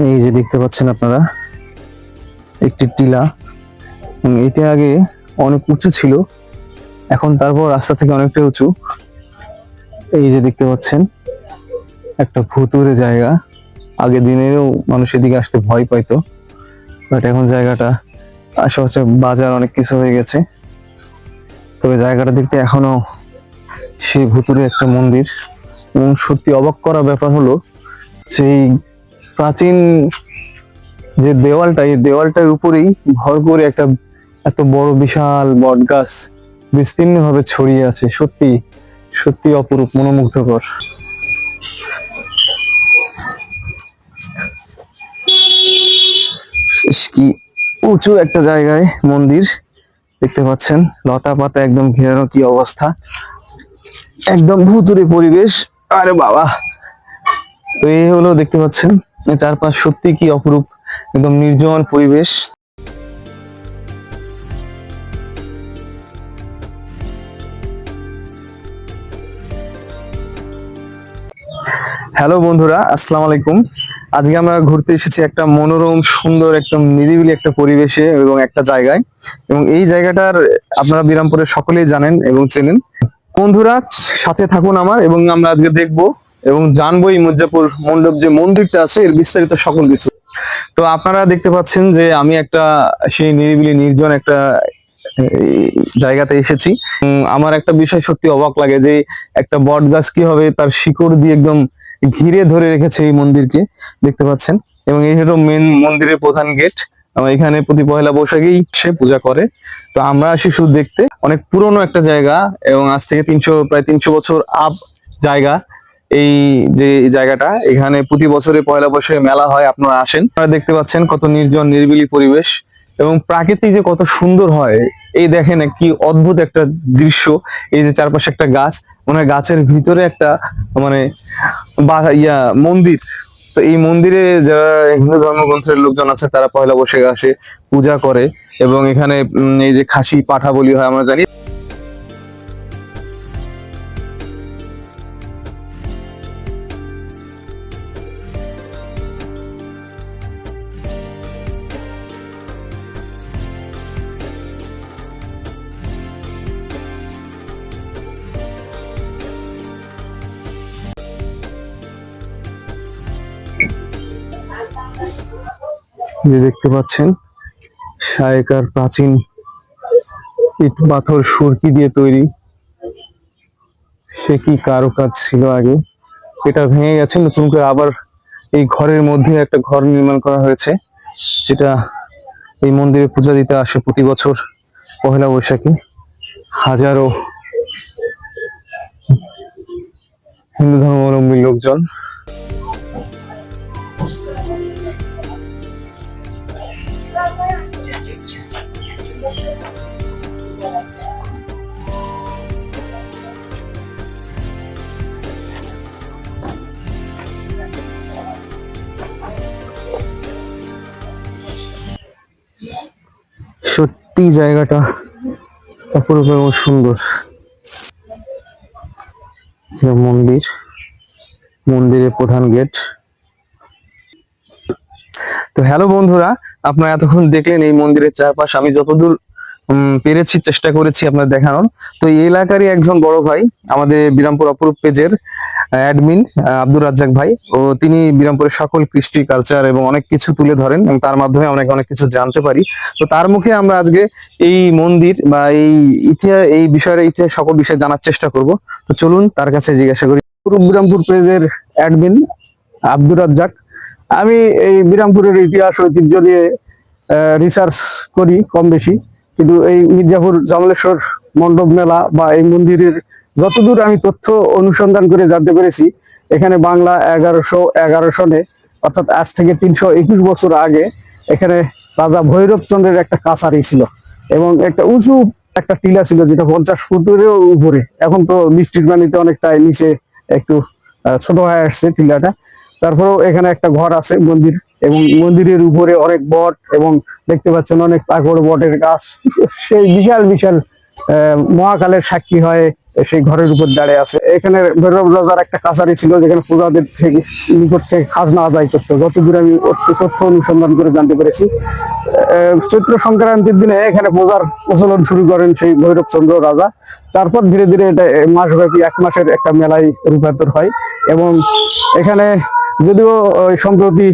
এই যে দেখতে পাচ্ছেন আপনারা, একটি টিলা। এটা আগে অনেক উঁচু ছিল, এখন তারপর রাস্তা থেকে অনেকটা উঁচু। এই যে দেখতে পাচ্ছেন, একটা ভুতুরে জায়গা। আগে দিনেরও মানুষ এদিকে আসতে ভয় পাইতো, বাট এখন জায়গাটা আশেপাশে বাজার অনেক কিছু হয়ে গেছে। তবে জায়গাটা দেখতে এখনও সেই ভুতুরে একটা মন্দির। এবং সত্যি অবাক করা ব্যাপার হলো সেই প্রাচীন যে দেওয়ালটা, এই দেওয়ালটার উপরেই ভর করে একটা এত বড় বিশাল বট গাছ বিস্তীর্ণ ভাবে ছড়িয়ে আছে। সত্যি সত্যি অপরূপ, মনোমুগ্ধকর। কি উঁচু একটা জায়গায় মন্দির দেখতে পাচ্ছেন। লতা পাতা একদম ঘেরানো কি অবস্থা। একদম ভুতুরে পরিবেশ। আরে বাবা। তো এই হলো দেখতে পাচ্ছেন চারপাশ সত্যি কি অপরূপ, একদম নির্জন পরিবেশ। হ্যালো বন্ধুরা, আসসালামু আলাইকুম। আজকে আমরা ঘুরতে এসেছি একটা মনোরম, সুন্দর, একদম নিরিবিলি একটা পরিবেশে এবং একটা জায়গায়। এবং এই জায়গাটার আপনারা বিরামপুরে সকলেই জানেন এবং চেনেন। বন্ধুরা, সাথে থাকুন আমার এবং আমরা আজকে দেখব এবং জানব এই মির্জাপুর মণ্ডপ যে মন্দিরটা আছে, এর বিস্তারিত সকল কিছু। তো আপনারা দেখতে পাচ্ছেন যে আমি একটা সেই নিরিবিলি নির্জন একটা জায়গাতে এসেছি। আমার একটা বিষয় সত্যি অবাক লাগে যে একটা বট গাছ কি হবে তার শিকড় দিয়ে একদম ঘিরে ধরে রেখেছে এই মন্দিরকে, দেখতে পাচ্ছেন। এবং এই হলো মেন মন্দিরের প্রধান গেট এখানে প্রতি পয়লা বৈশাখেই সে পূজা করে। তো আমরা শুধু দেখতে। অনেক পুরনো একটা জায়গা এবং আজ থেকে তিনশো, প্রায় তিনশো বছর আপ জায়গা। এই যে জায়গাটা, এখানে প্রতি বছরে পয়লা বৈশাখে মেলা হয়, আপনারা আসেন। আপনারা দেখতে পাচ্ছেন কত নির্জন, নিরিবিলি পরিবেশ এবং প্রাকৃতিক যে কত সুন্দর হয়, এই দেখেন কি অদ্ভুত একটা দৃশ্য। এই যে চারপাশে একটা গাছ, মনে হয় গাছের ভিতরে একটা মানে ইয়া মন্দির। তো এই মন্দিরে যারা হিন্দু ধর্মগ্রন্থের লোকজন আছে, তারা পয়লা বৈশাখে আসে, পূজা করে এবং এখানে এই যে খাসি পাঠা বলি হয়, আমরা জানি। যে দেখতে পাচ্ছেন শায়কার প্রাচীন ইট পাথর সুরকি দিয়ে তৈরি। সে কি কারও কাজ ছিল আগে? এটা ভেঙে গেছে, নতুন করে আবার এই ঘরের মধ্যে একটা ঘর নির্মাণ করা হয়েছে, যেটা এই মন্দিরে পূজা দিতে আসে প্রতি বছর পহেলা বৈশাখে। হাজারো হিন্দু ধর্মাবলম্বী লোকজন সত্যি জায়গাটা অপরূপ এবং সুন্দর। মন্দির মন্দিরের প্রধান গেট তো হ্যালো বন্ধুরা, আপনারা এতক্ষণ দেখলেন এই মন্দিরের চারপাশ। আমি যতদূর পেরেছি, চেষ্টা করেছি আপনার দেখানোর। তো এই এলাকারই একজন বড় ভাই, আমাদের বিরামপুর অপরূপ পেজের অ্যাডমিন আব্দুর রাজ্জাক ভাই। ও, তিনি বিরামপুরের সকল কৃষ্টি কালচার এবং অনেক কিছু তুলে ধরেন এবং তার মাধ্যমে অনেক অনেক কিছু জানতে পারি। তো তার মুখে আমরা আজকে এই মন্দির বা এই ইতিহাস এই বিষয়ের ইতিহাস সকল বিষয়ে জানার চেষ্টা করব। তো চলুন তার কাছে জিজ্ঞাসা করি। বিরামপুর পেজের অ্যাডমিন আব্দুর রাজ্জাক। আমি এই বিরামপুরের ইতিহাস, ঐতিহ্য নিয়ে রিসার্চ করি কম বেশি। কিন্তু এই মির্জাপুর জামলেশ্বর মণ্ডপ মেলা বা এই মন্দিরের যতদূর আমি তথ্য অনুসন্ধান করে জানতে পেরেছি, এখানে বাংলা এগারোশো এগারো সনে, অর্থাৎ আজ থেকে তিনশো একুশ বছর আগে, এখানে রাজা ভৈরবচন্দ্রের একটা কাছারি ছিল এবং একটা উঁচু একটা টিলা ছিল যেটা পঞ্চাশ ফুটেরও উপরে। এখন তো বৃষ্টির পানিতে অনেকটা নিচে একটু ছোট হয়ে আসছে টিলাটা। তারপরেও এখানে একটা ঘর আছে, মন্দির, এবং মন্দিরের উপরে অনেক বট এবং দেখতে পাচ্ছেন অনেক পাকড় বটের গাছ। সেই বিশাল বিশাল মহাকালের সাক্ষী হয় সেই ঘরের উপর দাঁড়িয়ে আছে। এখানে ভৈরব রাজার একটা কাছারি ছিল যেখানে প্রজাদের থেকে নিকট থেকে খাজনা আদায় করতো যতদূর আমি তথ্য অনুসন্ধান করে জানতে পেরেছি চৈত্র সংক্রান্তির দিনে এখানে পূজার প্রচলন শুরু করেন সেই ভৈরব চন্দ্র রাজা। তারপর ধীরে ধীরে এটা মাসব্যাপী এক মাসের একটা মেলায় রূপান্তর হয় এবং এখানে যদিও সম্প্রতি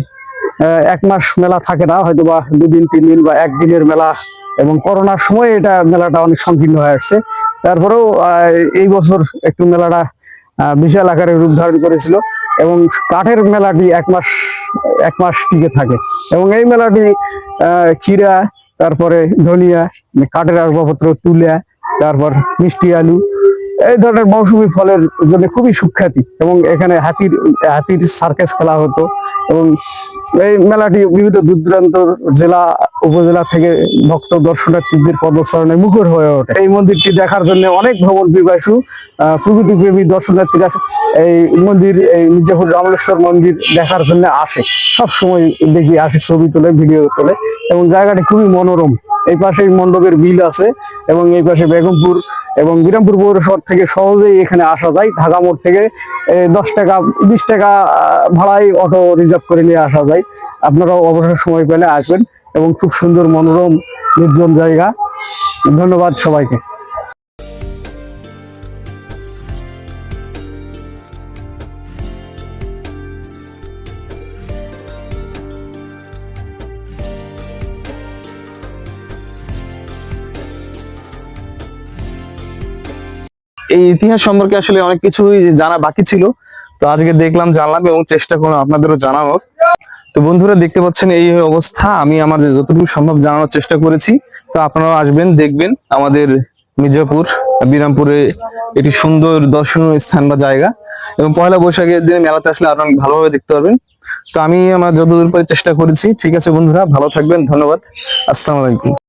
এক মাস মেলা থাকে না হয়তো বা দুদিন তিন দিন বা একদিনের মেলা এবং করোনার সময় এটা মেলাটা অনেক সংকীর্ণ হয়ে আসছে। তারপরেও এই বছর একটু মেলাটা বিশাল আকারে রূপ ধারণ করেছিল এবং কাঠের মেলাটি এক মাস এক মাস টিকে থাকে। এবং এই মেলাটি চিরা তারপরে ধনিয়া, কাঠের আসবাবপত্র, তুলা, তারপর মিষ্টি আলু, এই ধরনের মৌসুমি ফলের জন্য খুবই সুখ্যাতি। এবং এখানে হাতির হাতির সার্কাস খেলা হতো এবং এই মেলাটি বিভিন্ন দূর দূরান্ত জেলা উপজেলা থেকে ভক্ত দর্শনার্থীদের পদচারণে মুখর হয়ে ওঠে। এই মন্দিরটি দেখার জন্য অনেক ভ্রমণ পিপাসু আহ, প্রকৃতিপ্রেমী দর্শনার্থীরা এই মন্দির এই মির্জাপুর রামলেশ্বর মন্দির দেখার জন্য আসে। সব সময় দেখি আসে ছবি তোলে ভিডিও তোলে এবং জায়গাটি খুবই মনোরম। এই পাশে মণ্ডপের বিল আছে এবং এই পাশে বেগমপুর এবং বিরামপুর পৌরসভা থেকে সহজেই এখানে আসা যায়। ঢাকা মোড় থেকে দশ টাকা, বিশ টাকা ভাড়ায় অটো রিজার্ভ করে নিয়ে আসা যায়। আপনারাও অবসর সময় পেলে আসবেন এবং খুব সুন্দর মনোরম, নির্জন জায়গা। ধন্যবাদ সবাইকে। এই ইতিহাস সম্পর্কে আসলে অনেক কিছুই জানা বাকি ছিল। তো আজকে দেখলাম, জানলাম এবং চেষ্টা করলাম আপনাদেরও জানানোর। তো বন্ধুরা, দেখতে পাচ্ছেন এই অবস্থা। আমি আমার যতটুকু সম্ভব জানানোর চেষ্টা করেছি। তো আপনারাও আসবেন, দেখবেন আমাদের মির্জাপুর, বিরামপুরে এটি সুন্দর দর্শনীয় স্থান বা জায়গা। এবং পয়লা বৈশাখের দিনে মেলাতে আসলে আপনারা ভালোভাবে দেখতে পারবেন। তো আমি আমার যতদূর পারি চেষ্টা করেছি। ঠিক আছে বন্ধুরা, ভালো থাকবেন, ধন্যবাদ। আসসালামু আলাইকুম।